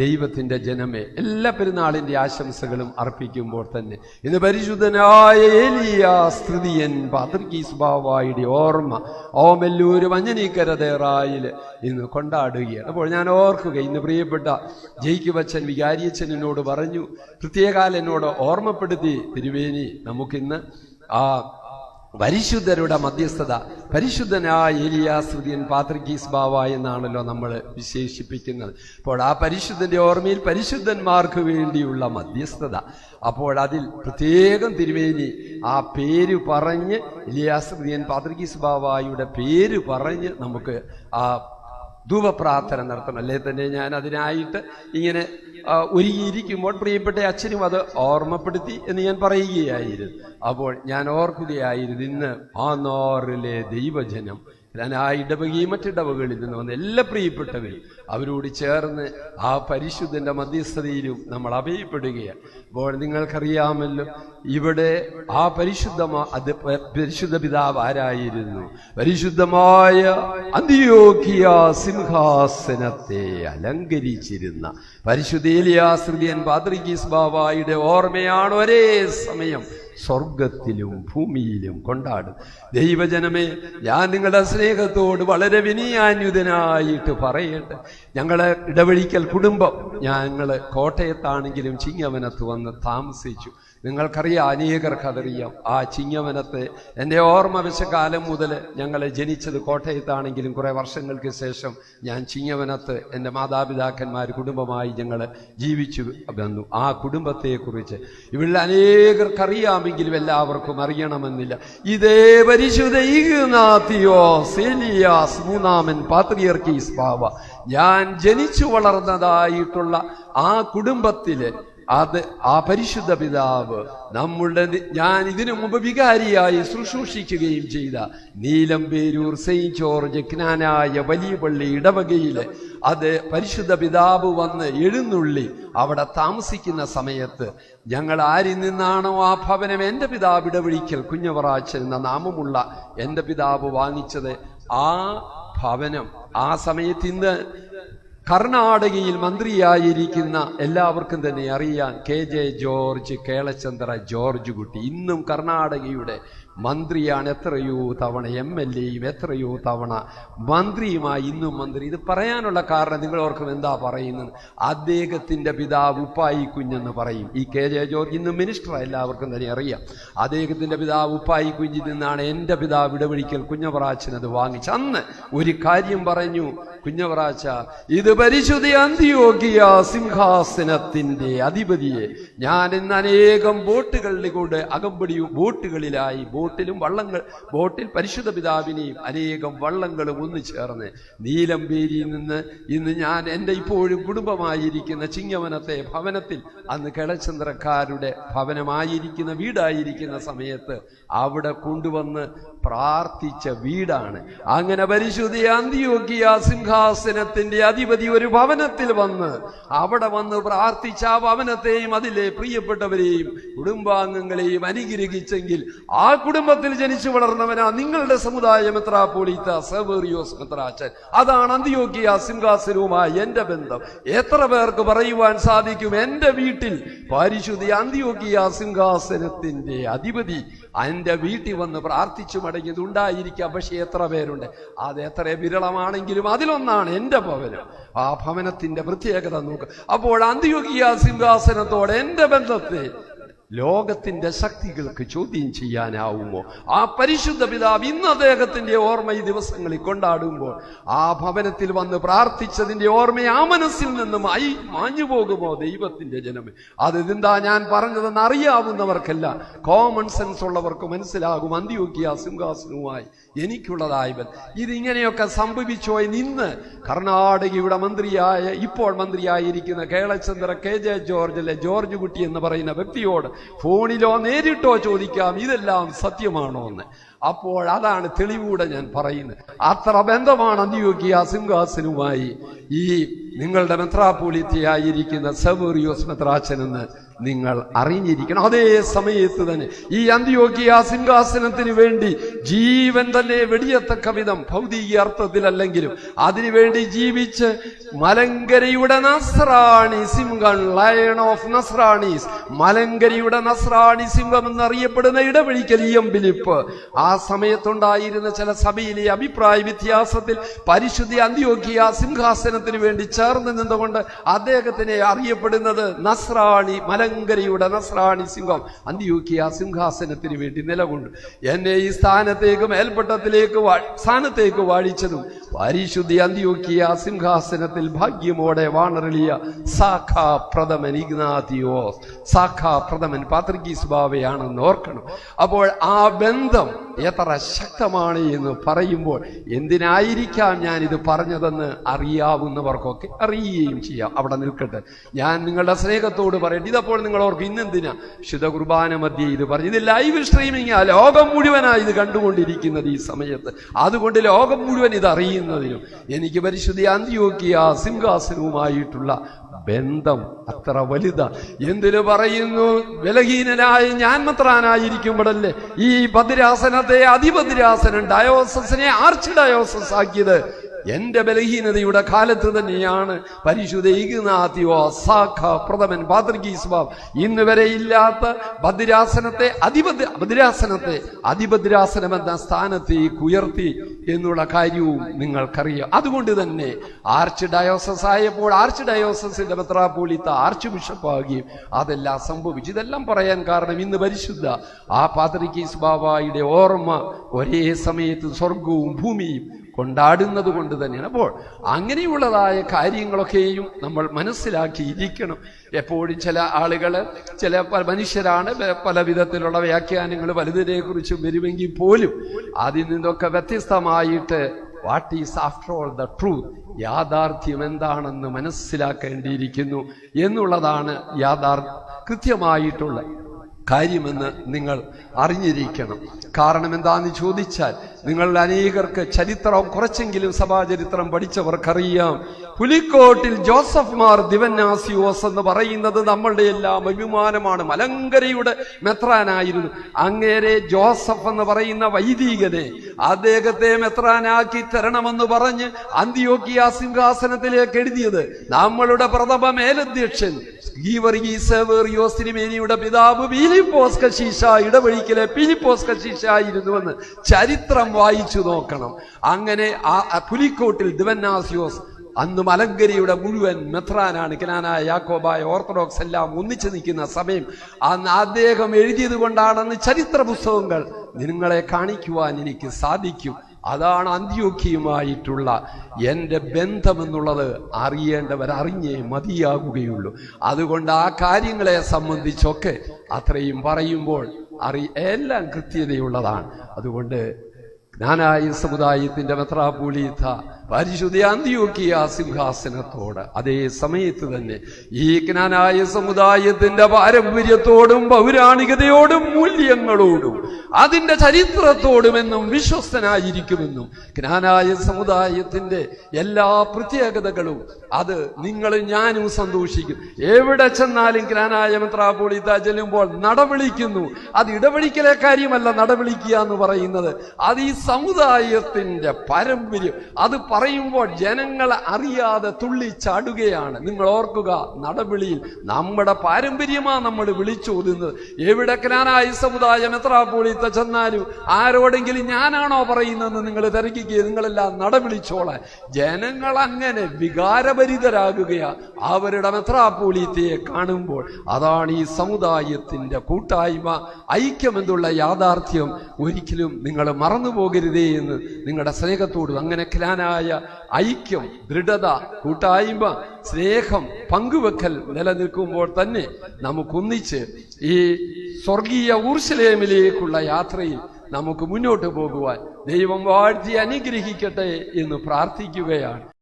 ദൈവത്തിന്റെ ജനമേ എല്ലാ പെരുന്നാളിന്റെ ആശംസകളും അർപ്പിക്കുമ്പോൾ തന്നെ. ഇന്ന് പരിശുദ്ധനായ ഏലിയ സ്തുതിയൻ പാത്രികീസ് ബാവായുടെ ഓർമ്മ ഓമല്ലൂർ മഞ്ഞനീക്കര തേറായിൽ ഇന്ന് കൊണ്ടാടുകയാണ്. അപ്പോൾ ഞാൻ ഓർക്കുക ഇന്ന് പ്രിയപ്പെട്ട ജയിക്കുവച്ചൻ വികാരിയച്ഛൻ എന്നോട് പറഞ്ഞു പ്രത്യേകാലെന്നോട് ഓർമ്മപ്പെടുത്തി തിരുവേനി നമുക്കിന്ന് ആ പരിശുദ്ധരുടെ മധ്യസ്ഥത. പരിശുദ്ധനായ ഏലിയാസ്തുതിയൻ പാത്രികീസ് ബാവ എന്നാണല്ലോ നമ്മൾ വിശേഷിപ്പിക്കുന്നത്. അപ്പോൾ ആ പരിശുദ്ധന്റെ ഓർമ്മയിൽ പരിശുദ്ധന്മാർക്ക് വേണ്ടിയുള്ള മധ്യസ്ഥത. അപ്പോൾ അതിൽ പ്രത്യേകം തിരുവേലി ആ പേര് പറഞ്ഞ് ഇലിയാസ്തുതിയൻ പാത്രികീസ് ബാവായുടെ പേര് പറഞ്ഞ് നമുക്ക് ആ ധൂപപ്രാർത്ഥന നടത്തണം. അല്ലേ തന്നെ ഞാൻ അതിനായിട്ട് ഇങ്ങനെ ഒരുങ്ങിയിരിക്കുമ്പോൾ പ്രിയപ്പെട്ട അച്ഛനും അത് ഓർമ്മപ്പെടുത്തി എന്ന് ഞാൻ പറയുകയായിരുന്നു. അപ്പോൾ ഞാൻ ഓർക്കുകയായിരുന്നു ഇന്ന് ആ നോറിലെ ദൈവജനം ആ ഇടവകയും മറ്റിടവകളിൽ നിന്ന് വന്ന എല്ലാ പ്രിയപ്പെട്ടവരും അവരോട് ചേർന്ന് ആ പരിശുദ്ധന്റെ മധ്യസ്ഥതയിലും നമ്മൾ അഭയപ്പെടുകയാണ്. അപ്പോൾ നിങ്ങൾക്കറിയാമല്ലോ ഇവിടെ ആ പരിശുദ്ധമാ അത് പരിശുദ്ധ പിതാവ് ആരായിരുന്നു? പരിശുദ്ധമായ അന്തിയോക്കിയ സിംഹാസനത്തെ അലങ്കരിച്ചിരുന്ന പരിശുദ്ധേലിയാശ്രിതിയൻ പാത്രികീസ് ബാബായുടെ ഓർമ്മയാണ് ഒരേ സമയം സ്വർഗത്തിലും ഭൂമിയിലും കൊണ്ടാടും. ദൈവജനമേ ഞാൻ നിങ്ങളുടെ സ്നേഹത്തോട് വളരെ വിനയാന്യുതനായിട്ട് പറയട്ടെ. ഞങ്ങളെ ഇടവഴിക്കൽ കുടുംബം ഞങ്ങൾ കോട്ടയത്താണെങ്കിലും ചിങ്ങവനത്ത് വന്ന് താമസിച്ചു. നിങ്ങൾക്കറിയാം അനേകർക്ക് അതറിയാം ആ ചിങ്ങവനത്തെ എന്റെ ഓർമ്മ വെച്ച കാലം മുതൽ ഞങ്ങൾ ജനിച്ചത് കോട്ടയത്താണെങ്കിലും കുറേ വർഷങ്ങൾക്ക് ശേഷം ഞാൻ ചിങ്ങവനത്ത് എന്റെ മാതാപിതാക്കന്മാർ കുടുംബമായി ഞങ്ങൾ ജീവിച്ചു വന്നു. ആ കുടുംബത്തെക്കുറിച്ച് ഇവിടെ അനേകർക്കറിയാമെങ്കിലും എല്ലാവർക്കും അറിയണമെന്നില്ല. ഇതേ പരിശുദ്ധ മൂന്നാമൻ പാത്രിയർക്കീസ് ബാവ ഞാൻ ജനിച്ചു വളർന്നതായിട്ടുള്ള ആ കുടുംബത്തിലെ അത് ആ പരിശുദ്ധ പിതാവ് നമ്മളുടെ ഞാൻ ഇതിനു മുമ്പ് വികാരിയായി ശുശ്രൂഷിക്കുകയും ചെയ്ത നീലംപേരൂർ സെയിൻ ജോർജ് ജ്ഞാനായ വലിയ പള്ളി ഇടവകയിൽ അത് പരിശുദ്ധ പിതാവ് വന്ന് എഴുന്നള്ളി അവിടെ താമസിക്കുന്ന സമയത്ത് ഞങ്ങൾ ആരിൽ നിന്നാണോ ആ ഭവനം എന്റെ പിതാവ് ഇടവിളിക്കൽ കുഞ്ഞവറാച്ചൻ എന്ന നാമമുള്ള എന്റെ പിതാവ് വാങ്ങിച്ചത് ആ ഭവനം ആ സമയത്ത് ഇന്ന് കർണാടകയിൽ മന്ത്രിയായിരിക്കുന്ന എല്ലാവർക്കും തന്നെ അറിയാം K J George Kelachandra George Kutty. ഇന്നും കർണാടകയുടെ മന്ത്രിയാണ് എത്രയോ തവണ എം എൽ എയും എത്രയോ തവണ മന്ത്രിയുമായി ഇന്നും മന്ത്രി. ഇത് പറയാനുള്ള കാരണം നിങ്ങൾ ഓർക്കും എന്താ പറയുന്നത്? അദ്ദേഹത്തിന്റെ പിതാവ് ഉപ്പായി കുഞ്ഞെന്ന് പറയും. ഈ കെ ജെ ജോർജ് ഇന്ന് മിനിസ്റ്റർ എല്ലാവർക്കും തന്നെ അറിയാം. അദ്ദേഹത്തിന്റെ പിതാവ് ഉപ്പായി കുഞ്ഞിൽ നിന്നാണ് എന്റെ പിതാവ് ഇടവഴിക്കൽ കുഞ്ഞപ്രാച്ചനത് വാങ്ങിച്ച് അന്ന് ഒരു കാര്യം പറഞ്ഞു. കുഞ്ഞവറാച്ച ഇത് പരിശുദ്ധ അന്ത്യോഗിയ സിംഹാസനത്തിന്റെ അധിപതിയെ ഞാൻ ഇന്ന് അനേകം ബോട്ടുകളിലൂടെ അകമ്പടിയും ബോട്ടുകളിലായി ബോട്ടിലും വള്ളങ്ങൾ ബോട്ടിൽ പരിശുദ്ധ പിതാവിനെയും അനേകം വള്ളങ്ങളും ഒന്നു ചേർന്ന് നീലമ്പേരിയിൽ നിന്ന് ഇന്ന് ഞാൻ എന്റെ ഇപ്പോഴും കുടുംബമായിരിക്കുന്ന ചിങ്ങവനത്തെ ഭവനത്തിൽ അന്ന് കിളചന്ദ്രക്കാരുടെ ഭവനമായിരിക്കുന്ന വീടായിരിക്കുന്ന സമയത്ത് അവിടെ കൊണ്ടുവന്ന് പ്രാർത്ഥിച്ച വീടാണ്. അങ്ങനെ പരിശുദ്ധി അന്തിയോക്കിയ സിംഹാസനത്തിന്റെ അധിപതി ഒരു ഭവനത്തിൽ വന്ന് അവിടെ വന്ന് പ്രാർത്ഥിച്ച ആ ഭവനത്തെയും അതിലെ പ്രിയപ്പെട്ടവരെയും കുടുംബാംഗങ്ങളെയും അനുഗ്രഹിച്ചെങ്കിൽ ആ കുടുംബത്തിൽ ജനിച്ചു വളർന്നവനാ. നിങ്ങളുടെ സമുദായം എത്ര പോലീത്ത സവേറിയോസ് സെവേറിയോസ് അച്ഛൻ. അതാണ് അന്ത്യോഗ്യ സിംഹാസനവുമായി എന്റെ ബന്ധം. എത്ര പേർക്ക് പറയുവാൻ സാധിക്കും എന്റെ വീട്ടിൽ? പരിശുദ്ധി അന്ത്യോഗ്യ സിംഹാസനത്തിന്റെ അധിപതി എന്റെ വീട്ടിൽ വന്ന് പ്രാർത്ഥിച്ചു മടങ്ങിയത് ഉണ്ടായിരിക്കാം. പക്ഷെ എത്ര പേരുണ്ട്? അത് എത്ര വിരളമാണെങ്കിലും അതിലൊന്നാണ് എന്റെ ഭവനം. ആ ഭവനത്തിന്റെ പ്രത്യേകത നോക്കുക അപ്പോൾ അന്ത്യോഗ്യ സിംഹാസനത്തോടെ എന്റെ ബന്ധത്തെ ലോകത്തിന്റെ ശക്തികൾക്ക് ചോദ്യം ചെയ്യാനാവുമോ? ആ പരിശുദ്ധ പിതാവ് ഇന്ന് അദ്ദേഹത്തിന്റെ ഓർമ്മ ഈ ദിവസങ്ങളിൽ കൊണ്ടാടുമ്പോൾ ആ ഭവനത്തിൽ വന്ന് പ്രാർത്ഥിച്ചതിന്റെ ഓർമ്മ ആ മനസ്സിൽ നിന്നും ഐ മാഞ്ഞു പോകുമോ ദൈവത്തിന്റെ ജനമേ? അത് ഇതെന്താ ഞാൻ പറഞ്ഞതെന്ന് അറിയാവുന്നവർക്കല്ല. കോമൺ സെൻസ് ഉള്ളവർക്ക് മനസ്സിലാകും. അന്ത്യോക്കിയ സിംഹാസനവുമായി എനിക്കുള്ളതായവൻ ഇതിങ്ങനെയൊക്കെ സംഭവിച്ചോ നിന്ന് കർണാടകയുടെ മന്ത്രിയായ ഇപ്പോൾ മന്ത്രിയായിരിക്കുന്ന കേളചന്ദ്ര കെ ജെ ജോർജിലെ ജോർജ് കുട്ടി എന്ന് പറയുന്ന വ്യക്തിയോട് ഫോണിലോ നേരിട്ടോ ചോദിക്കാം ഇതെല്ലാം സത്യമാണോ എന്ന്. അപ്പോൾ അതാണ് തെളിവൂടെ ഞാൻ പറയുന്നത്. അത്ര ബന്ധമാണ് അന്ത്യോക്കിയ സിംഹാസനുമായി ഈ നിങ്ങളുടെ മെത്രാപോലിത്തയായിരിക്കുന്ന മെത്രാച്ചൻ മെത്രാച്ചനെന്ന് നിങ്ങൾ അറിഞ്ഞിരിക്കണം. അതേ സമയത്ത് തന്നെ ഈ അന്ത്യോക്കിയ സിംഹാസനത്തിന് വേണ്ടി ജീവൻ തന്നെ വെടിയത്തക്ക വിധം ഭൗതിക അർത്ഥത്തിലല്ലെങ്കിലും അതിനുവേണ്ടി ജീവിച്ച് മലങ്കരയുടെ നസ്രാണി സിംഹം ലയൺ ഓഫ് നസ്രാണീസ് മലങ്കരയുടെ നസ്രാണി സിംഹം എന്നറിയപ്പെടുന്ന ഇടവഴിക്കൽ എം ബിലിപ്പ് ആ സമയത്തുണ്ടായിരുന്ന ചില സഭയിലെ അഭിപ്രായ വ്യത്യാസത്തിൽ പരിശുദ്ധി അന്ത്യോക്കിയ സിംഹാസനത്തിന് വേണ്ടി ചേർന്ന് നിന്നുകൊണ്ട് അദ്ദേഹത്തിനെ അറിയപ്പെടുന്നത് നസ്രാണി മലങ്കരയുടെ നസ്രാണി സിംഹം അന്ത്യോക്കിയ സിംഹാസനത്തിന് വേണ്ടി നിലകൊണ്ടു. എന്നെ ഈ സ്ഥാനത്തേക്ക് മേൽപ്പട്ടത്തിലേക്ക് സ്ഥാനത്തേക്ക് വാഴിച്ചതും പരിശുദ്ധി അന്ത്യോക്കിയ സിംഹാസനത്തിൽ ഭാഗ്യമോടെ വാണറിളിയ സാഖാ പ്രഥമൻ ഇഗ്നാത്തിയോസ് സാഖാ പ്രഥമൻ പാത്രികീസ് ബാവയാണെന്ന് ഓർക്കണം. അപ്പോൾ ആ ബന്ധം എത്ര ശക്തമാണ് എന്ന് പറയുമ്പോൾ എന്തിനായിരിക്കാം ഞാൻ ഇത് പറഞ്ഞതെന്ന് അറിയാവുന്നവർക്കൊക്കെ അറിയുകയും ചെയ്യാം. അവിടെ നിൽക്കട്ടെ. ഞാൻ നിങ്ങളുടെ സ്നേഹത്തോട് പറയട്ടെ. ഇതപ്പോൾ നിങ്ങൾ ഓർക്കും ഇന്നെന്തിനാ? ശുദ്ധ കുർബാന മധ്യേ ഇത് പറഞ്ഞു ഇത് ലൈവ് സ്ട്രീമിംഗ് ആ ലോകം മുഴുവനായി ഇത് കണ്ടുകൊണ്ടിരിക്കുന്നത് ഈ സമയത്ത്. അതുകൊണ്ട് ലോകം മുഴുവൻ ഇത് അറിയുന്നതിനും എനിക്ക് പരിശുദ്ധി അന്ത്യോക്കിയ സിംഹാസനവുമായിട്ടുള്ള ബന്ധം അത്ര വലുത. എന്തിനു പറയുന്നു? ബലഹീനനായി ഞാൻ മത്രാനായിരിക്കുമ്പോഴല്ലേ ഈ ഭദ്രാസനത്തെ അതിഭദ്രാസനം ഡയോസസിനെ ആർച്ച് ഡയോസസ് ആക്കിയത്? എന്റെ ബലഹീനതയുടെ കാലത്ത് തന്നെയാണ് പരിശുദ്ധ ഇഗ്നാത്തിയോ സാഖ പ്രഥമൻ പാത്രികീസ്വാവ് ഇന്ന് വരെ ഇല്ലാത്ത ഭദ്രാസനത്തെ അതിഭദ്ര ഭദ്രാസനത്തെ അതിഭദ്രാസനം എന്ന സ്ഥാനത്തേക്ക് ഉയർത്തി എന്നുള്ള കാര്യവും നിങ്ങൾക്കറിയാം. അതുകൊണ്ട് തന്നെ ആർച്ച് ഡയോസസ് ആയപ്പോൾ ആർച്ച് ഡയോസസിന്റെ മെത്രാപോലിത്ത ആർച്ച് ബിഷപ്പാകുകയും അതെല്ലാം സംഭവിച്ചു. ഇതെല്ലാം പറയാൻ കാരണം ഇന്ന് പരിശുദ്ധ ആ പാത്രിക്കീസ് ബാബായുടെ ഓർമ്മ ഒരേ സമയത്ത് സ്വർഗവും ഭൂമിയും കൊണ്ടാടുന്നത് കൊണ്ട് തന്നെയാണ്. അപ്പോൾ അങ്ങനെയുള്ളതായ കാര്യങ്ങളൊക്കെയും നമ്മൾ മനസ്സിലാക്കിയിരിക്കണം. എപ്പോഴും ചില ആളുകൾ ചില മനുഷ്യരാണ് പല വിധത്തിലുള്ള വ്യാഖ്യാനങ്ങൾ വലുതിനെ കുറിച്ചും വരുമെങ്കിൽ പോലും അതിൽ നിന്നൊക്കെ വ്യത്യസ്തമായിട്ട് what is after all the truth യാഥാർത്ഥ്യം എന്താണെന്ന് മനസ്സിലാക്കേണ്ടിയിരിക്കുന്നു എന്നുള്ളതാണ് യാഥാർ കൃത്യമായിട്ടുള്ള കാര്യമെന്ന് നിങ്ങൾ അറിഞ്ഞിരിക്കണം. കാരണം എന്താന്ന് ചോദിച്ചാൽ നിങ്ങളുടെ അനേകർക്ക് ചരിത്രം കുറച്ചെങ്കിലും സഭാചരിത്രം പഠിച്ചവർക്കറിയാം. പുലിക്കോട്ടിൽ ജോസഫ് മാർ ദിവന്നാസിയോസ് എന്ന് പറയുന്നത് നമ്മളുടെ എല്ലാം അഭിമാനമാണ്. മലങ്കരയുടെ മെത്രാനായിരുന്നു. അങ്ങേരെ ജോസഫ് എന്ന് പറയുന്ന വൈദികനെ അദ്ദേഹത്തെ മെത്രാനാക്കി തരണമെന്ന് പറഞ്ഞ് അന്ത്യോക്കിയ സിംഹാസനത്തിലേക്ക് എഴുതിയത്. നമ്മളുടെ പ്രഥമ മേലധ്യക്ഷൻ ഗീവർഗീസേറിയോസിനിമേനിയുടെ പിതാവ് പീലിപ്പോസ് കശീഷ ഇടവഴിക്കലെ പീലിപ്പോസ് കശീഷ ആയിരുന്നുവെന്ന് ചരിത്രം വായിച്ചു നോക്കണം. അങ്ങനെ ആ പുലിക്കോട്ടിൽ ദിവന്നാസിയോസ് അന്ന് മലങ്കരയുടെ മുഴുവൻ മെത്രാനാണ് കിനാനായ യാക്കോബായ ഓർത്തഡോക്സ് എല്ലാം ഒന്നിച്ചു നിൽക്കുന്ന സമയം. അന്ന് അദ്ദേഹം എഴുതിയത് കൊണ്ടാണെന്ന് ചരിത്ര പുസ്തകങ്ങൾ നിങ്ങളെ കാണിക്കുവാൻ എനിക്ക് സാധിക്കും. അതാണ് അന്ത്യോഖ്യയുമായിട്ടുള്ള എന്റെ ബന്ധമെന്നുള്ളത് അറിയേണ്ടവർ അറിഞ്ഞേ മതിയാകുകയുള്ളൂ. അതുകൊണ്ട് ആ കാര്യങ്ങളെ സംബന്ധിച്ചൊക്കെ അത്രയും പറയുമ്പോൾ അറി എല്ലാം കൃത്യതയുള്ളതാണ്. അതുകൊണ്ട് ജ്ഞാനായ സമുദായത്തിന്റെ മെത്രാപൂലീത്ത പരിശുദ്ധ അന്ത്യോക്കിയ സിംഹാസനത്തോട്. അതേ സമയത്ത് തന്നെ ഈ ജ്ഞാനായ സമുദായത്തിന്റെ പാരമ്പര്യത്തോടും പൗരാണികതയോടും മൂല്യങ്ങളോടും അതിന്റെ ചരിത്രത്തോടും എന്നും വിശ്വസ്തനായിരിക്കുമെന്നും ജ്ഞാനായ സമുദായത്തിന്റെ എല്ലാ പ്രത്യേകതകളും അത് നിങ്ങളും ഞാനും സന്തോഷിക്കും. എവിടെ ചെന്നാലും ജ്ഞാനായ മെത്രാപൂലിത്ത ചെല്ലുമ്പോൾ നടവിളിക്കുന്നു. അത് ഇടവിളിക്കലെ കാര്യമല്ല നടവിളിക്കുക എന്ന് പറയുന്നത്. അത് ഈ സമുദായത്തിന്റെ പാരമ്പര്യം. അത് പറയുമ്പോൾ ജനങ്ങൾ അറിയാതെ തുള്ളി ചാടുകയാണ്. നിങ്ങൾ ഓർക്കുക നടവിളിയിൽ നമ്മുടെ പാരമ്പര്യമാ നമ്മൾ വിളിച്ചോതുന്നത് എവിടെ ജ്ഞാനായ സമുദായം എത്ര പൂളിത്ത ചെന്നാലും ആരോടെങ്കിലും ഞാനാണോ പറയുന്നതെന്ന് നിങ്ങൾ തിരക്കിക്കുക. നിങ്ങളെല്ലാം നടവിളിച്ചോളെ ജനങ്ങൾ അങ്ങനെ വികാരഭരിതരാകുകയാ. അവരുടെ മെത്രാപൂളിത്തയെ കാണുമ്പോൾ അതാണ് ഈ സമുദായത്തിന്റെ കൂട്ടായ്മ. ഐക്യം എന്നുള്ള യാഥാർത്ഥ്യം ഒരിക്കലും നിങ്ങൾ മറന്നു പോകരുതേ എന്ന് നിങ്ങളുടെ സ്നേഹത്തോടും അങ്ങനെ ക്ലാനായ ഐക്യം ദൃഢത കൂട്ടായ്മ സ്നേഹം പങ്കുവെക്കൽ നിലനിൽക്കുമ്പോൾ തന്നെ നമുക്കൊന്നിച്ച് ഈ സ്വർഗീയ ഊർശലേമിലേക്കുള്ള യാത്രയിൽ നമുക്ക് മുന്നോട്ട് പോകുവാൻ ദൈവം വാഴ്ത്തി അനുഗ്രഹിക്കട്ടെ എന്ന് പ്രാർത്ഥിക്കുകയാണ്.